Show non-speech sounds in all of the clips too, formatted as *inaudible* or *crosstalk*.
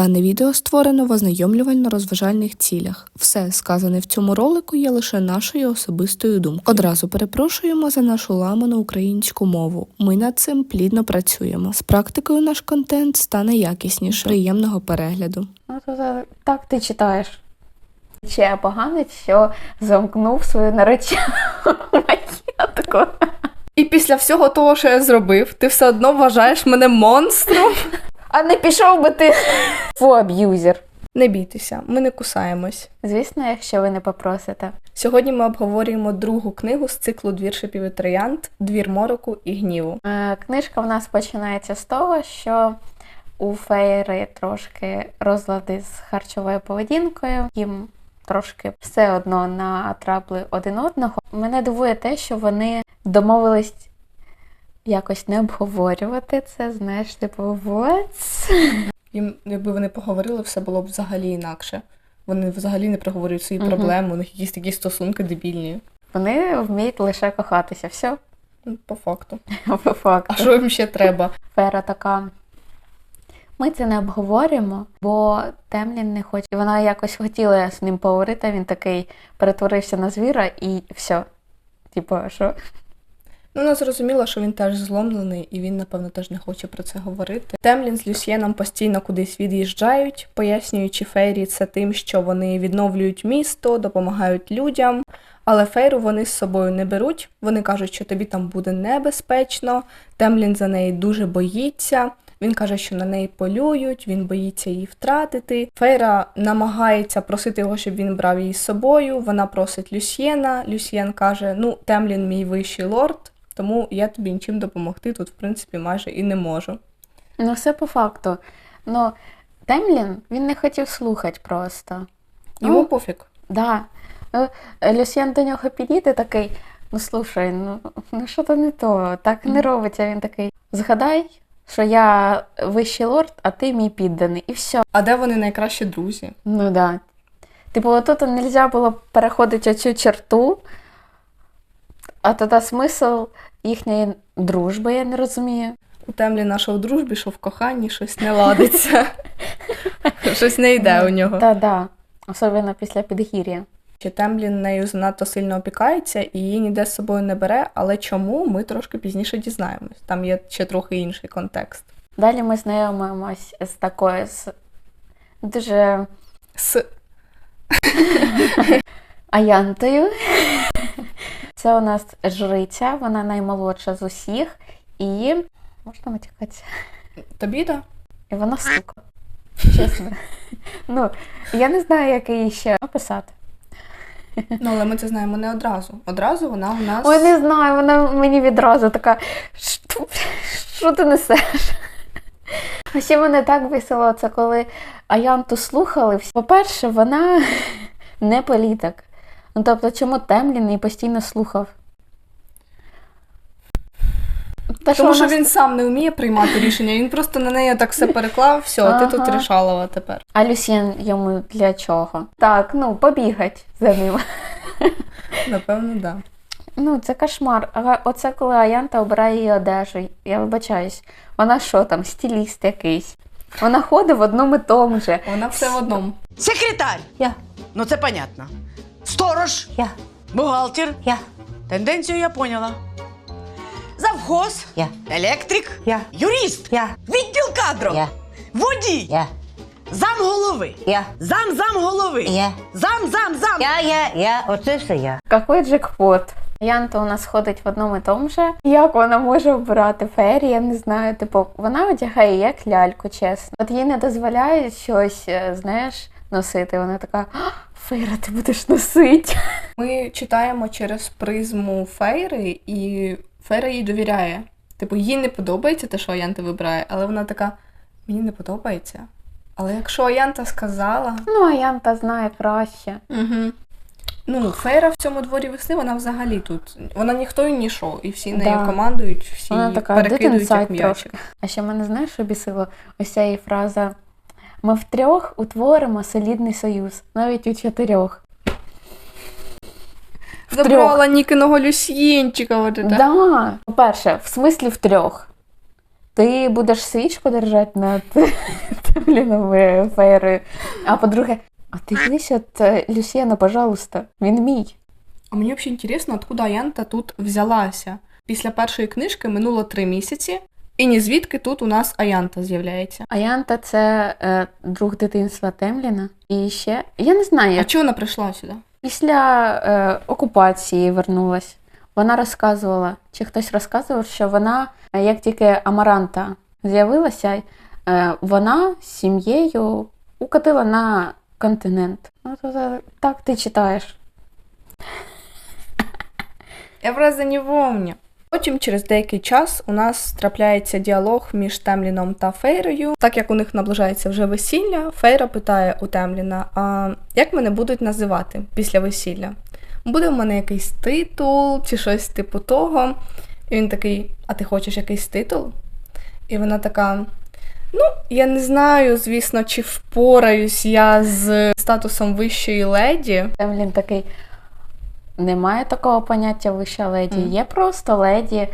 Дане відео створено в ознайомлювально-розважальних цілях. Все сказане в цьому ролику є лише нашою особистою думкою. Одразу перепрошуємо за нашу ламану українську мову. Ми над цим плідно працюємо. З практикою наш контент стане якісніше. Приємного перегляду. Ну, так ти читаєш. Чи я поганець, що замкнув свою наречену *laughs* маєтку? І після всього того, що я зробив, ти все одно вважаєш мене монстром. *laughs* А не пішов би ти фу аб'юзер. Не бійтеся, ми не кусаємось. Звісно, якщо ви не попросите. Сьогодні ми обговорюємо другу книгу з циклу Двір шипів і троянд Двір мороку і гніву. Е, Книжка в нас починається з того, що у Фейри трошки розлади з харчовою поведінкою. Їм трошки все одно натрапли один одного. Мене дивує те, що вони домовились якось не обговорювати це. Знаєш, типу, what? Їм, якби вони поговорили, все було б взагалі інакше. Вони взагалі не проговорюють свої Мгм. проблеми, у них якісь такі стосунки дебільні. Вони вміють лише кохатися. Все, Ну, По факту. *laughs* по факту. А що їм ще треба? Фера така. Ми це не обговорюємо, бо Темлін не хоче. І вона якось хотіла з ним поговорити, а він такий перетворився на звіра і все. Типу, що? Ну, вона зрозуміла, що він теж зломлений, і він, напевно, теж не хоче про це говорити. Темлін з Люсьєном постійно кудись від'їжджають, пояснюючи Фейрі це тим, що вони відновлюють місто, допомагають людям. Але Фейру вони з собою не беруть. Вони кажуть, що тобі там буде небезпечно. Темлін за неї дуже боїться. Він каже, що на неї полюють, він боїться її втратити. Фейра намагається просити його, щоб він брав її з собою. Вона просить Люсьєна. Люсьєн каже: Ну, Темлін мій вищий лорд, тому я тобі нічим допомогти тут, в принципі, майже і не можу. Ну, все по факту. Ну, Темлін він не хотів слухати просто. Йому Ну, пофіг. Да. Ну, Люсьєн до нього підійде такий: ну слушай, ну, ну що то не то, так не робиться. Він такий: згадай, що я вищий лорд, а ти мій підданий. І все. А де вони найкращі друзі? Ну да. Типу, тут не можна було переходити оцю черту, а тоді смисл їхньої дружби, я не розумію. У Темлі наша у дружбі, що в коханні щось не ладиться. *laughs* Щось не йде у нього. Та-да. Особливо після підгір'я. Що Темлін нею занадто сильно опікається і її ніде з собою не бере, але чому ми трошки пізніше дізнаємось. Там є ще трохи інший контекст. Далі ми знайомимось з такою з дуже С *laughs* Аянтою. Це у нас жриця, вона наймолодша з усіх. І можна матюкатися? тобі да? І вона сука. Чесно. Ну, я не знаю, як її ще описати. Ну, але ми це знаємо не одразу. Одразу вона у нас. Ой, не знаю, вона мені відразу така. «Що- Що ти несеш? А ще мене так весело, це коли Аянту слухали. По-перше, вона не політик. Ну тобто, чому Темлін її постійно слухав? Та Тому що вона- він сам не вміє приймати рішення, він просто на неї так все переклав, все, ти тут Ага. рішалова тепер. А Люсьєн йому для чого? Так, ну побігать за ним. Напевно, так. Да. Ну, це кошмар. А оце коли Аянта обирає її одежу. Я вибачаюсь, вона що там, стиліст якийсь. Вона ходить в одному і тому же. Вона все в одному. Секретар. Я. Ну це понятно. Сторож. Я. Бухгалтер. Я. Тенденцію я поняла. Завхоз. Я. Електрик. Я. Юрист. Я. Відділ кадрів. Я. Водій. Я. Зам голови. Я. Зам зам голови. Я. Зам зам зам. Я, я, я, оце все я. Какой джекпот. Янта у нас ходить в одному і тому же. Як вона може обирати фері, я не знаю. Типу, вона одягає як ляльку, чесно. От їй не дозволяють щось, е, знаєш, носити. Вона така, «А, Фейра, ти будеш носити. *laughs* Ми читаємо через призму Фейри, і Фейра їй довіряє. Типу, їй не подобається те, що Аянта вибирає, але вона така: мені не подобається. Але якщо Аянта сказала. Ну, а Янта знає краще. Угу. Ну, Фейра в цьому дворі весни, вона взагалі тут. Вона ніхто і ніщо, і всі нею командують, всі Вона така перекидують як м'ячик. трошки. А ще мене знаєш, що бісило? Ось ця її фраза. Ми втрьох утворимо солідний союз, навіть у чотирьох. Забрала Нікиного Люсьєнчика. Да. По-перше, в смислі втрьох. ти будеш свічку держати над *laughs* Темліновою феєрою. А по-друге, а ти дивись от е, Люсьєна, пожалуйста, він мій. А мені взагалі інтересно, откуда Аянта тут взялася. Після першої книжки минуло три місяці, і ні звідки тут у нас Аянта з'являється. Аянта це е, друг дитинства Темліна. І ще, я не знаю, А чого вона прийшла сюди? після е, окупації вернулась. Вона розказувала, чи хтось розказував, що вона, е, як тільки Амаранта з'явилася, е, вона з сім'єю укатила на континент. Ну, то, так ти читаєш. Я просто не помню. Потім через деякий час у нас трапляється діалог між Темліном та Фейрою. Так як у них наближається вже весілля, Фейра питає у Темліна: а як мене будуть називати після весілля? Буде в мене якийсь титул чи щось типу того. І він такий: А ти хочеш якийсь титул? І вона така. Ну, я не знаю, звісно, чи впораюсь я з статусом вищої леді. Темлін такий. Немає такого поняття вища леді. Мгм. Є просто леді.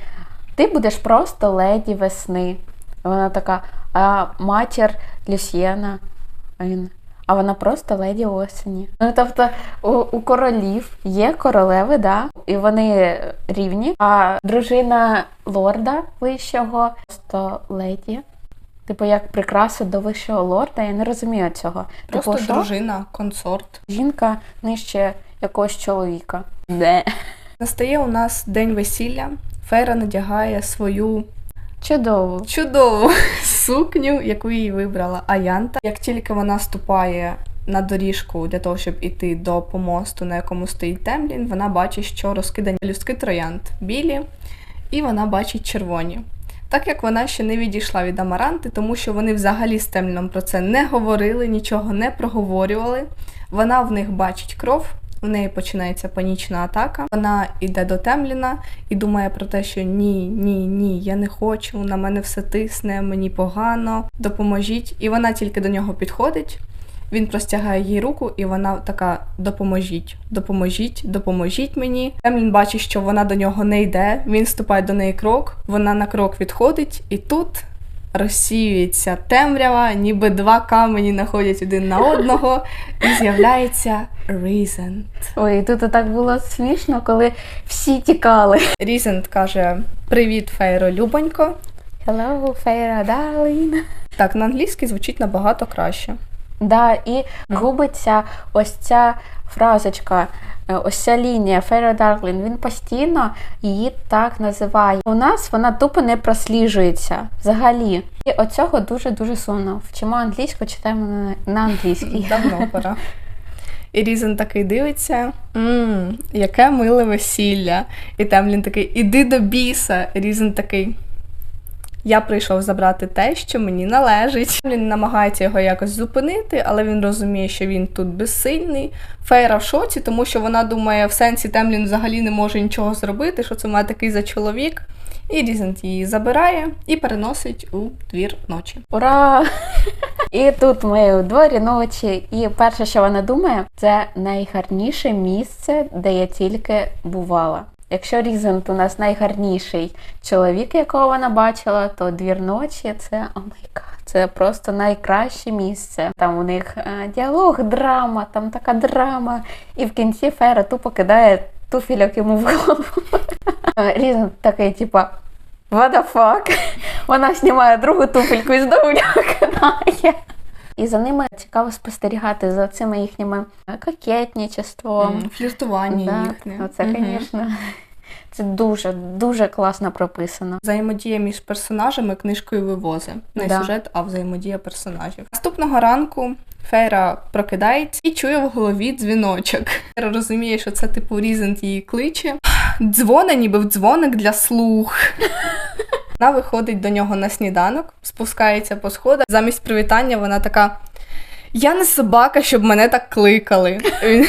Ти будеш просто леді весни. Вона така, а матір Люсьєна. А він. А вона просто леді осені. Ну тобто у, у королів є королеви, да, і вони рівні. А дружина лорда вищого просто леді. Типу, як прикраса до вищого лорда, я не розумію цього. Просто типу, дружина, консорт. Жінка нижче якогось чоловіка. Де? Настає у нас день весілля. Фейра надягає свою Чудово. чудову *laughs* сукню, яку їй вибрала Аянта. Як тільки вона ступає на доріжку для того, щоб іти до помосту, на якому стоїть Темлін, вона бачить, що розкидані люстки троянд білі, і вона бачить червоні. Так як вона ще не відійшла від Амаранти, тому що вони взагалі з Темліном про це не говорили, нічого не проговорювали. Вона в них бачить кров, у неї починається панічна атака. Вона йде до Темліна і думає про те, що ні, ні, ні, я не хочу, на мене все тисне, мені погано, допоможіть. І вона тільки до нього підходить. Він простягає їй руку, і вона така: допоможіть, допоможіть, допоможіть мені. Темлін бачить, що вона до нього не йде. Він ступає до неї крок, вона на крок відходить, і тут розсіюється темрява, ніби два камені находять один на одного, і з'являється Різент. Ой, тут так було смішно, коли всі тікали. Різент каже: Привіт, Фейро, Любонько. Hello, Фейра, darling. Так, на англійській звучить набагато краще. Да, і губиться ось ця фразочка, е, ось ця лінія Фейра Дарклін. Він постійно її так називає. У нас вона тупо не просліджується взагалі. І оцього дуже-дуже сумно. Вчимо англійську, читаємо на англійській. *laughs* Давно пора. І Різен такий дивиться, мм, яке миле весілля. І Темлін такий, іди до біса. Різен такий. Я прийшов забрати те, що мені належить. Він намагається його якось зупинити, але він розуміє, що він тут безсильний. Фейра в шоці, тому що вона думає, в сенсі Темлін взагалі не може нічого зробити, що це має такий за чоловік. І Різент її забирає і переносить у двір ночі. Ура! І тут ми у дворі ночі, і перше, що вона думає, це найгарніше місце, де я тільки бувала. Якщо Різент у нас найгарніший чоловік, якого вона бачила, то двір ночі це о май це просто найкраще місце. Там у них е, діалог, драма, там така драма. І в кінці Фера тупо кидає туфельок йому в голову. *laughs* Е, Різент такий, типа, what the fuck? *laughs* Вона знімає другу туфельку і знову кидає. І за ними цікаво спостерігати за цими їхніми е, кокетнічеством. Фліртування Да, їхнє. Оце, Мгм. звісно. *laughs* Це дуже, дуже класно прописано. Взаємодія між персонажами книжкою вивози. Не Да. сюжет, а взаємодія персонажів. Наступного ранку Фейра прокидається і чує в голові дзвіночок. Фейра розуміє, що це типу Різент її кличе. Дзвоне, ніби в дзвоник для слух. *laughs* Вона виходить до нього на сніданок, спускається по сходах. Замість привітання вона така. Я не собака, щоб мене так кликали. *laughs*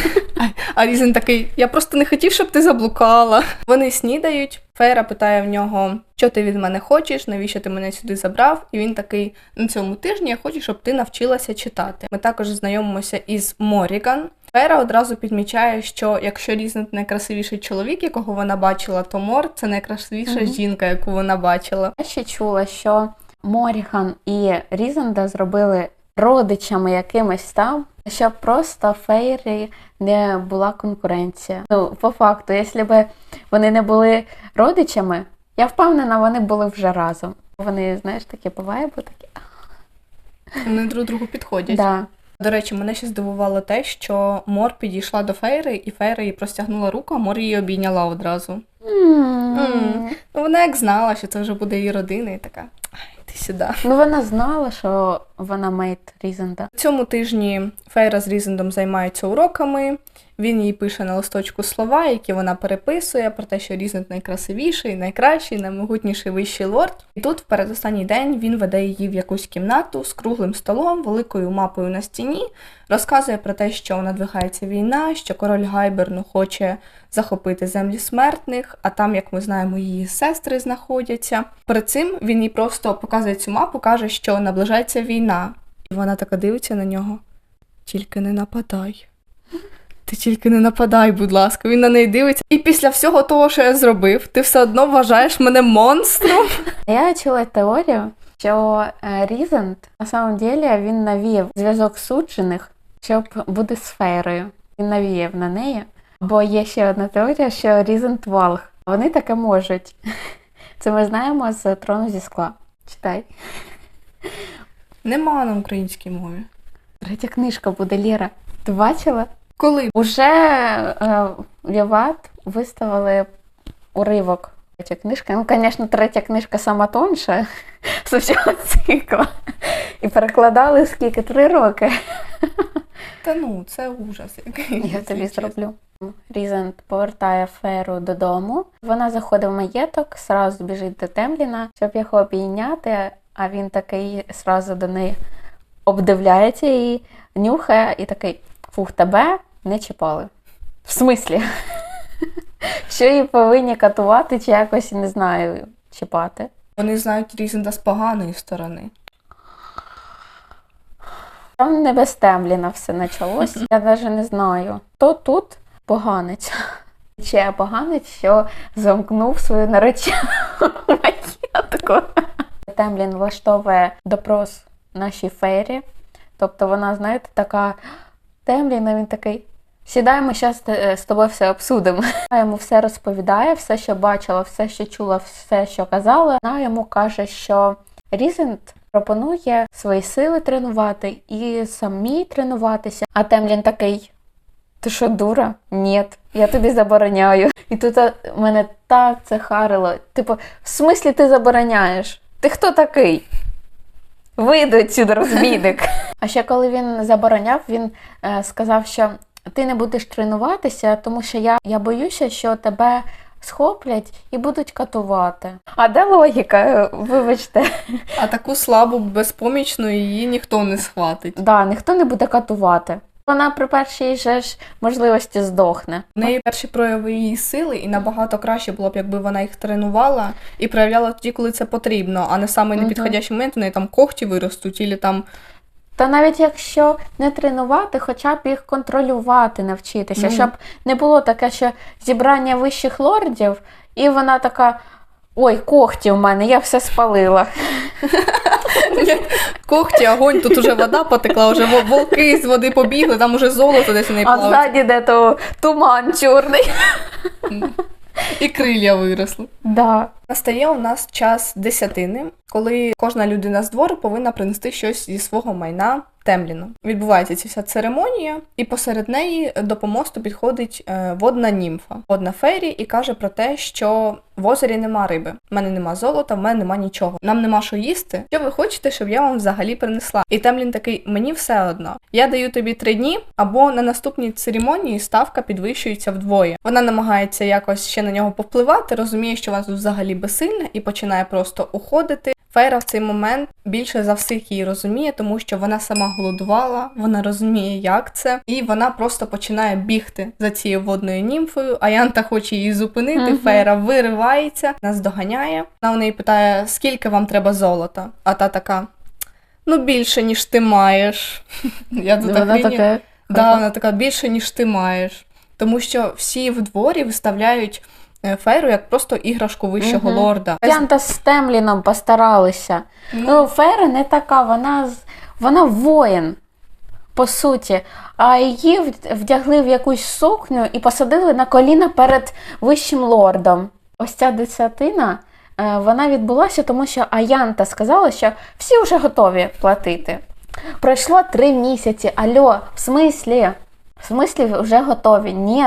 А- Різен такий: я просто не хотів, щоб ти заблукала. Вони снідають. Фейра питає в нього, що ти від мене хочеш, навіщо ти мене сюди забрав? І він такий: на цьому тижні я хочу, щоб ти навчилася читати. Ми також знайомимося із Моріган. Фейра одразу підмічає, що якщо Різнет найкрасивіший чоловік, якого вона бачила, то Мор це найкрасивіша Мгм. жінка, яку вона бачила. Я ще чула, що Моріган і Різанда зробили родичами якимось там, щоб просто Фейрі не була конкуренція. Ну, по факту, якщо б вони не були родичами, я впевнена, вони були вже разом. Вони, знаєш, такі по вайбу, такі. Вони друг другу підходять. Да. До речі, мене ще здивувало те, що Мор підійшла до Фейри, і Фейра їй простягнула руку, а Мор її обійняла одразу. Mm. Ну, вона як знала, що це вже буде її родина, і така. «Ай, ти сюди. Ну, вона знала, що вона мейт Різанда. Цьому тижні Фейра з Різендом займаються уроками. Він їй пише на листочку слова, які вона переписує про те, що Різенд найкрасивіший, найкращий, наймогутніший вищий лорд. І тут, в передостанній день, він веде її в якусь кімнату з круглим столом, великою мапою на стіні, розказує про те, що надвигається війна, що король Гайберну хоче захопити землі смертних, а там, як ми знаємо, її сестри знаходяться. Перед цим він їй просто показує цю мапу, каже, що наближається війна. І вона така дивиться на нього. Тільки не нападай. Ти тільки не нападай, будь ласка. Він на неї дивиться. І після всього того, що я зробив, ти все одно вважаєш мене монстром. Я чула теорію, що е, Різанд на самом деле він навів зв'язок суджених, щоб бути з фейрою. Він навіяв на неї. Бо є ще одна теорія, що Різанд Валх. Вони таке можуть. *laughs* Це ми знаємо з трону зі скла. Читай. Нема на українській мові. Третя книжка буде Ліра. Ти бачила? Коли? Уже е, Віват виставили уривок. Третя книжка. Ну, звісно, третя книжка сама тонша *laughs* з усього цикла. І перекладали скільки? Три роки. Та ну, це ужас який. Я тобі зроблю. Різент повертає Феру додому. Вона заходить в маєток, сразу біжить до Темліна, щоб його обійняти, а він такий сразу до неї обдивляється і нюхає, і такий фух, тебе не чіпали. В смислі? *laughs* Що її повинні катувати чи якось, не знаю, чіпати. Вони знають Різенда з поганої сторони. Там не без Темліна все почалось. *laughs* Я навіть не знаю. Хто тут поганець? Чи я поганець, що замкнув свою наречену маєтку? Темлін влаштовує допрос нашій фері. Тобто вона, знаєте, така Темлін, а він такий. Сідай, зараз з тобою все обсудимо. *laughs* Вона йому все розповідає, все, що бачила, все, що чула, все, що казала. Вона йому каже, що Різент пропонує свої сили тренувати і самі тренуватися. А Темлін такий: ти що, дура? Ні, я тобі забороняю. І тут мене так це харило. Типу, в смислі ти забороняєш? Ти хто такий? Вийди отсюди, розбійник. *laughs* А ще коли він забороняв, він е, сказав, що ти не будеш тренуватися, тому що я, я боюся, що тебе схоплять і будуть катувати. А де логіка? Е, Вибачте. А таку слабу, безпомічну її ніхто не схватить. Да, ніхто не буде катувати. Вона при першій же ж можливості здохне. В неї перші прояви її сили, і набагато краще було б, якби вона їх тренувала і проявляла тоді, коли це потрібно, а не в самий непідходящий момент у неї там когті виростуть, і там Та навіть якщо не тренувати, хоча б їх контролювати, навчитися, Ну. щоб не було таке, що зібрання вищих лордів, і вона така. Ой, когті в мене, я все спалила. когті, огонь, тут уже вода потекла, вже волки з води побігли, там уже золото десь у неї А ззаді де то туман чорний. І крилля виросли. Да. Настає у нас час десятини, коли кожна людина з двору повинна принести щось зі свого майна Темліну. Відбувається ця вся церемонія, і посеред неї до помосту підходить е, водна німфа, водна фері, і каже про те, що в озері нема риби, в мене нема золота, в мене нема нічого. Нам нема що їсти. Що ви хочете, щоб я вам взагалі принесла? І Темлін такий: мені все одно. Я даю тобі три дні, або на наступній церемонії ставка підвищується вдвоє. Вона намагається якось ще на нього повпливати, розуміє, що тут взагалі безсильна, і починає просто уходити. Фейра в цей момент більше за всіх її розуміє, тому що вона сама голодувала, вона розуміє, як це, і вона просто починає бігти за цією водною німфою. Аянта хоче її зупинити. Мгм. Фейра виривається, нас доганяє. Вона у неї питає, скільки вам треба золота? А та така. Ну, більше, ніж ти маєш. *laughs* Я тут Вона така більше, ніж ти маєш. Тому що всі в дворі виставляють Фейру як просто іграшку вищого Мгм. лорда. Янта з Темліном постаралися. Ну, Фейра не така, вона, вона воїн, по суті. А її вдягли в якусь сукню і посадили на коліна перед вищим лордом. Ось ця десятина. е, Вона відбулася, тому що Аянта сказала, що всі вже готові платити. Пройшло три місяці. Альо, в смислі? В смислі вже готові? Ні.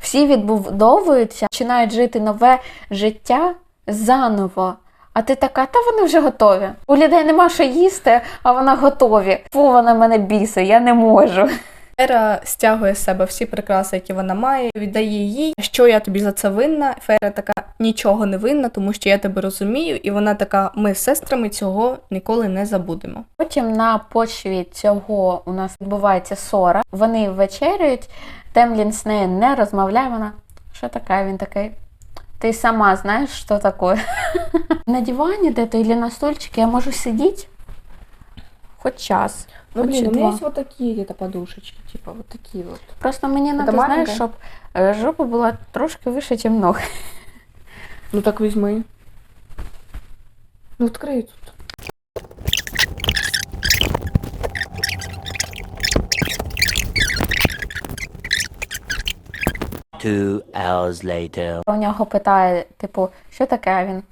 Всі відбудовуються, починають жити нове життя заново. А ти така, та вони вже готові. У людей нема що їсти, а вона готові. Фу, вона мене бісить, я не можу. Фейра стягує з себе всі прикраси, які вона має, віддає їй. Що я тобі за це винна? Фейра така нічого не винна, тому що я тебе розумію, і вона така: ми з сестрами цього ніколи не забудемо. Потім на почві цього у нас відбувається ссора. Вони вечеряють, Темлін з нею не розмовляє. Вона що таке? Він такий. Ти сама знаєш, що таке? *laughs* на дивані де-то або на стульчику я можу сидіти хоч час. Ну, Хоч блин, у меня есть вот такие где-то подушечки, типа вот такие вот. Просто мені треба, знаєш, маленьке? щоб е, жопа була трошки вище, ніж ноги. Ну так візьми. Ну, відкрий тут. Two hours later. У нього питає, типу, що таке? Він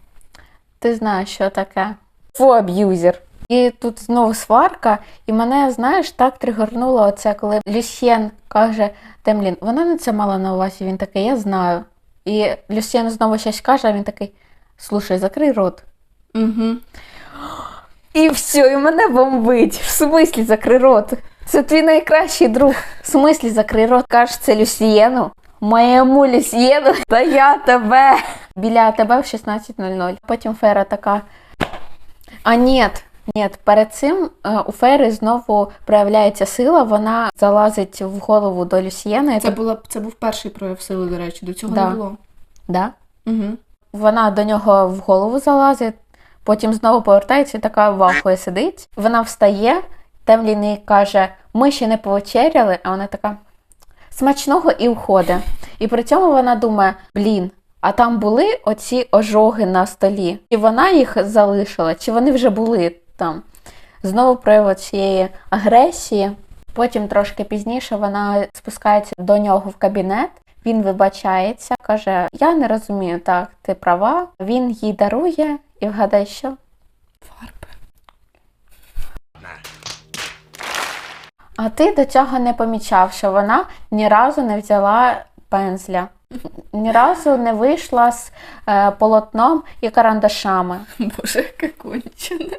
ти знаєш, що таке? Фу, аб'юзер. І тут знову сварка, і мене, знаєш, так тригорнуло оце, коли Люсьєн каже Темлін, вона не це мала на увазі. Він такий, я знаю. І Люсьєн знову щось каже, а він такий: слушай, закрий рот. Угу. І все, і мене бомбить. В смислі закрий рот. Це твій найкращий друг. В смислі закрий рот. Кажеш, це Люсієну. Моєму Люсієну, та я тебе. Біля тебе в 16.00. Потім Фера така. А ні, ні, перед цим е, у Фери знову проявляється сила, вона залазить в голову до Люсієна. І Це, була, це був перший прояв сили, до речі, до цього Да. не було. да? Угу. Вона до нього в голову залазить, потім знову повертається і така вахує сидить. Вона встає, Темлін їй каже: ми ще не повечеряли, а вона така смачного і уходить. І при цьому вона думає: блін, а там були оці ожоги на столі. Чи вона їх залишила, чи вони вже були там. Знову прояв цієї агресії. Потім трошки пізніше вона спускається до нього в кабінет. Він вибачається, каже: Я не розумію, так, ти права. Він їй дарує, і вгадай, що? Фарби. А ти до цього не помічав, що вона ні разу не взяла пензля, ні разу не вийшла з е, полотном і карандашами. Боже, яке кончене.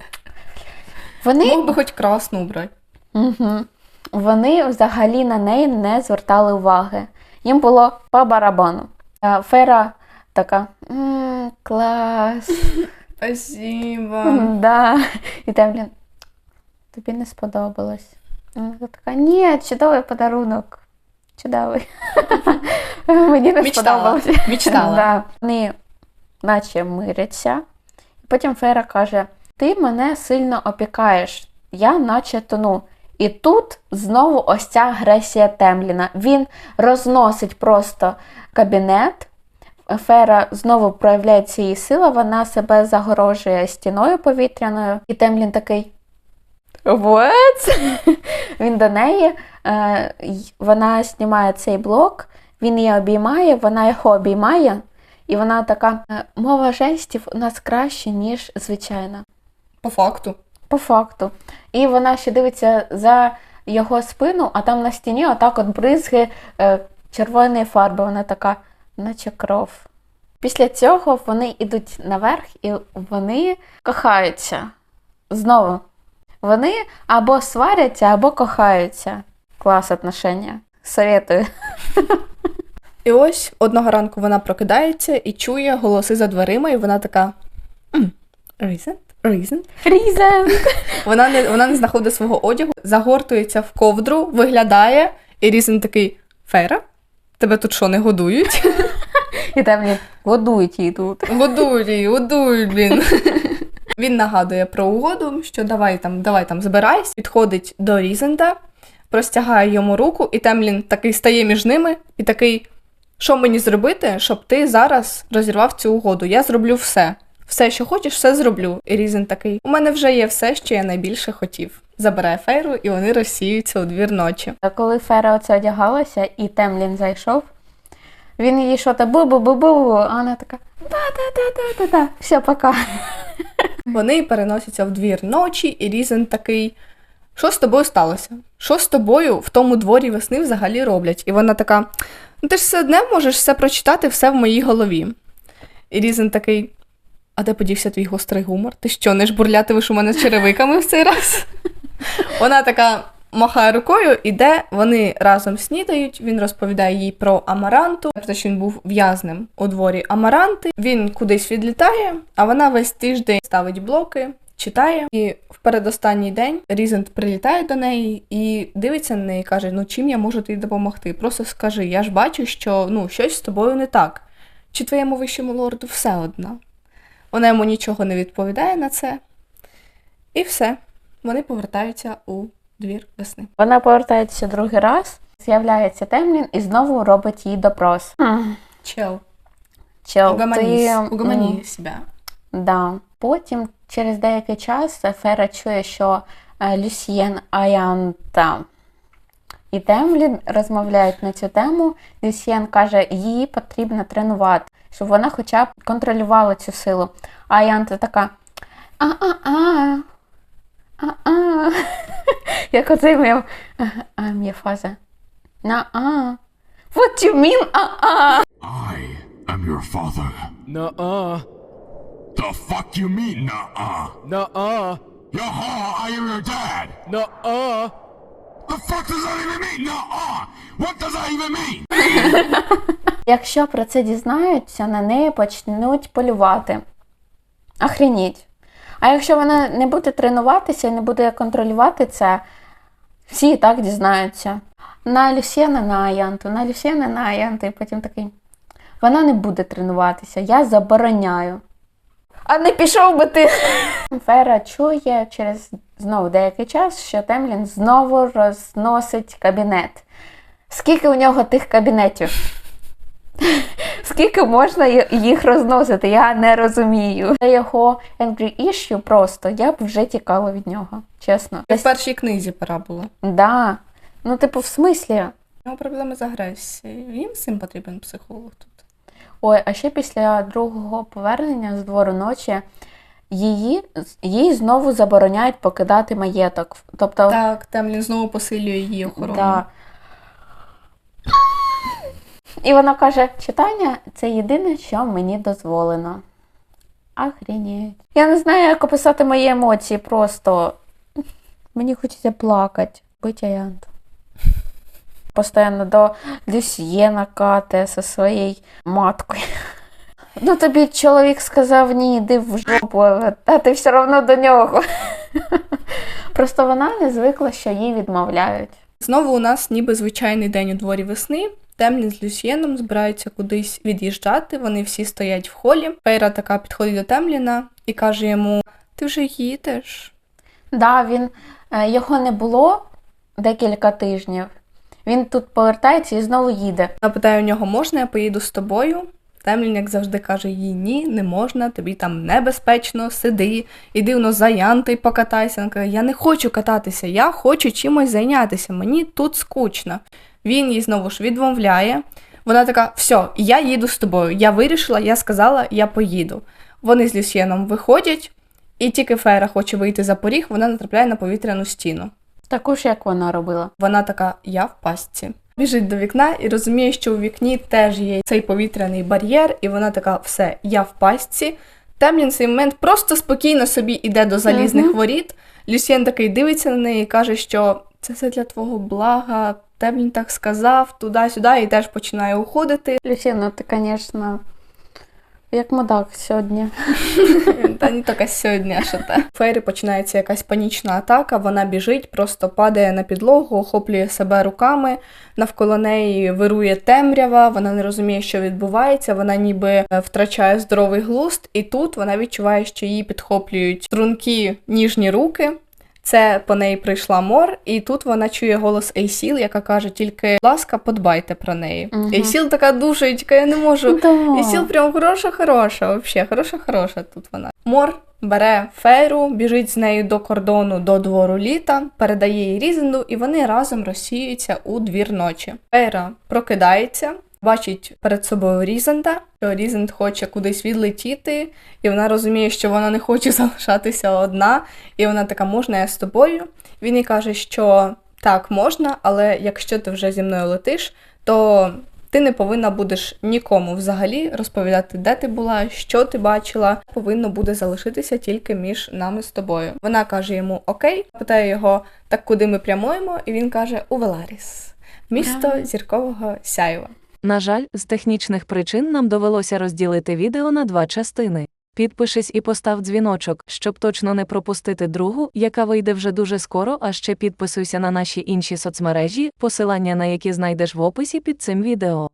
Вони Мог би хоч красну брати. Угу. Вони взагалі на неї не звертали уваги. Їм було по барабану. Е, Фера така «М, клас. *laughs* Спасибо. Да. І Темлін, тобі не сподобалось. Вона така, ні, чудовий подарунок. Чудовий. *laughs* Мені не сподобалось. Мечтала. *laughs* Да. Вони наче миряться. Потім Фера каже: Ти мене сильно опікаєш, я наче тону. І тут знову ось ця агресія Темліна. Він розносить просто кабінет. Фера знову проявляється її сила, вона себе загорожує стіною повітряною, і Темлін такий. What? *laughs* Він до неї, е, вона знімає цей блок, він її обіймає, вона його обіймає, і вона така: «Е, мова жестів у нас краще, ніж звичайна. По факту. По факту. І вона ще дивиться за його спину, а там на стіні отак от бризги е, червоної фарби. Вона така, наче кров. Після цього вони йдуть наверх і вони кохаються. Знову. Вони або сваряться, або кохаються. Клас отношення. Советую. І ось одного ранку вона прокидається і чує голоси за дверима, і вона така. «М, Reason? Різен! *laughs* Вона не, вона не знаходить свого одягу, загортується в ковдру, виглядає, і Різен такий: Фейра? Тебе тут що, не годують? *laughs* І там мені годують її тут. Годують її, годують, блін. *laughs* Він нагадує про угоду, що давай там, давай там збирайся, підходить до Різенда, простягає йому руку, і Темлін такий стає між ними і такий: Що мені зробити, щоб ти зараз розірвав цю угоду? Я зроблю все. Все, що хочеш, все зроблю. І Різен такий: у мене вже є все, що я найбільше хотів. Забирає фейру, і вони розсіються у двір ночі. А коли Фера оце одягалася і Темлін зайшов, він їй що то бу-бу-бу-бу, а вона така да-да-да-да-да-да, все, пока. Вони переносяться в двір ночі, і Різен такий: Що з тобою сталося? Що з тобою в тому дворі весни взагалі роблять? І вона така: Ну ти ж все одне можеш все прочитати, все в моїй голові. І Різен такий: А де подівся твій гострий гумор? Ти що, не жбурлятимеш у мене з черевиками в цей раз? Вона така махає рукою, іде, вони разом снідають. Він розповідає їй про Амаранту, про те, що він був в'язнем у дворі Амаранти. Він кудись відлітає, а вона весь тиждень ставить блоки. Читає, і в передостанній день Різент прилітає до неї і дивиться на неї каже: Ну чим я можу тобі допомогти? Просто скажи, я ж бачу, що ну щось з тобою не так. Чи твоєму вищому лорду все одно? Вона йому нічого не відповідає на це. І все. Вони повертаються у двір весни. Вона повертається другий раз, з'являється Темлін і знову робить їй допрос. Чел, Чел, угомонісь, ти... угомоні себе. Да. Потім, через деякий час, Фера чує, що е, Люсьєн Аянта і Темлін розмовляють на цю тему. Люсьєн каже, її потрібно тренувати, щоб вона хоча б контролювала цю силу. А Аянта така а-а-а. А-а. Як оцей мем. А. На-а. What you mean? А-а. I am your father. Nuh-uh. The fuck you mean, nuh-uh? Nuh-uh. Yaha, I am your dad. Nuh-uh. The fuck does that even mean, nuh-uh? What does that even mean? *laughs* Якщо про це дізнаються, на неї почнуть полювати. Охреніть. А якщо вона не буде тренуватися і не буде контролювати це, всі і так дізнаються. На Люсьєна на Аянту, на Люсьєна на Аянту, і потім такий. Вона не буде тренуватися, я забороняю. А не пішов би ти. *laughs* Фера чує через знову деякий час, що Темлін знову розносить кабінет. Скільки у нього тих кабінетів? Скільки можна їх розносити? Я не розумію. Це його angry issue просто. Я б вже тікала від нього, чесно. В першій книзі пора було. Да. Ну, типу, в смислі. У проблеми з агресією. Їм всім потрібен психолог тут. Ой, а ще після другого повернення з двору ночі її, їй знову забороняють покидати маєток. Тобто, Так, Темлін знову посилює її охорону. Да. І вона каже: читання це єдине, що мені дозволено. Охренеть. Я не знаю, як описати мої емоції, просто мені хочеться плакати. Бить аянт. Постоянно до Люсьєна кате зі своєю маткою. Ну, тобі чоловік сказав ні, йди в жопу, а ти все одно до нього. Просто вона не звикла, що їй відмовляють. Знову у нас ніби звичайний день у дворі весни. Темлін з Люсьєном збираються кудись від'їжджати. Вони всі стоять в холі. Фейра така підходить до Темліна і каже йому: Ти вже їдеш? Да, він е, його не було декілька тижнів. Він тут повертається і знову їде. Вона питає у нього, можна я поїду з тобою? Темлін, як завжди, каже їй ні, не можна, тобі там небезпечно, сиди, іди воно за Янти покатайся. Вона каже, я не хочу кататися, я хочу чимось зайнятися, мені тут скучно. Він їй знову ж відмовляє. Вона така: все, я їду з тобою. Я вирішила, я сказала, я поїду. Вони з Люсьєном виходять, і тільки Фейра хоче вийти за поріг, вона натрапляє на повітряну стіну. Таку ж, як вона робила. Вона така, я в пастці. Біжить до вікна і розуміє, що у вікні теж є цей повітряний бар'єр, і вона така, все, я в пастці. Темлін цей момент просто спокійно собі йде до залізних Мгм. воріт. Люсьєн такий дивиться на неї і каже, що це все для твого блага. Темлін так сказав, туди-сюди, і теж починає уходити. Люсіна, ти, звісно, як мудак сьогодні. *laughs* Та не тільки сьогодні, а що те. Фейри починається якась панічна атака, вона біжить, просто падає на підлогу, охоплює себе руками. Навколо неї вирує темрява, вона не розуміє, що відбувається, вона ніби е, втрачає здоровий глузд, і тут вона відчуває, що її підхоплюють стрункі ніжні руки. Це по неї прийшла Мор, і тут вона чує голос Ейсіл, яка каже: тільки, будь ласка, подбайте про неї. Мгм. Ейсіл така дуже, тільки я не можу. Да. Ейсіл прям хороша, хороша, взагалі, хороша, хороша тут вона. Мор бере фейру, біжить з нею до кордону до двору літа, передає їй Різенду, і вони разом розсіюються у двір ночі. Фейра прокидається. Бачить перед собою Різенда, що Різенд хоче кудись відлетіти, і вона розуміє, що вона не хоче *laughs* залишатися одна, і вона така, можна я з тобою? Він їй каже, що так, можна, але якщо ти вже зі мною летиш, то ти не повинна будеш нікому взагалі розповідати, де ти була, що ти бачила. Повинно буде залишитися тільки між нами з тобою. Вона каже йому Окей, питає його, так куди ми прямуємо? І він каже: У Веларіс, місто зіркового сяйва. На жаль, з технічних причин нам довелося розділити відео на два частини. Підпишись і постав дзвіночок, щоб точно не пропустити другу, яка вийде вже дуже скоро. А ще підписуйся на наші інші соцмережі, посилання на які знайдеш в описі під цим відео.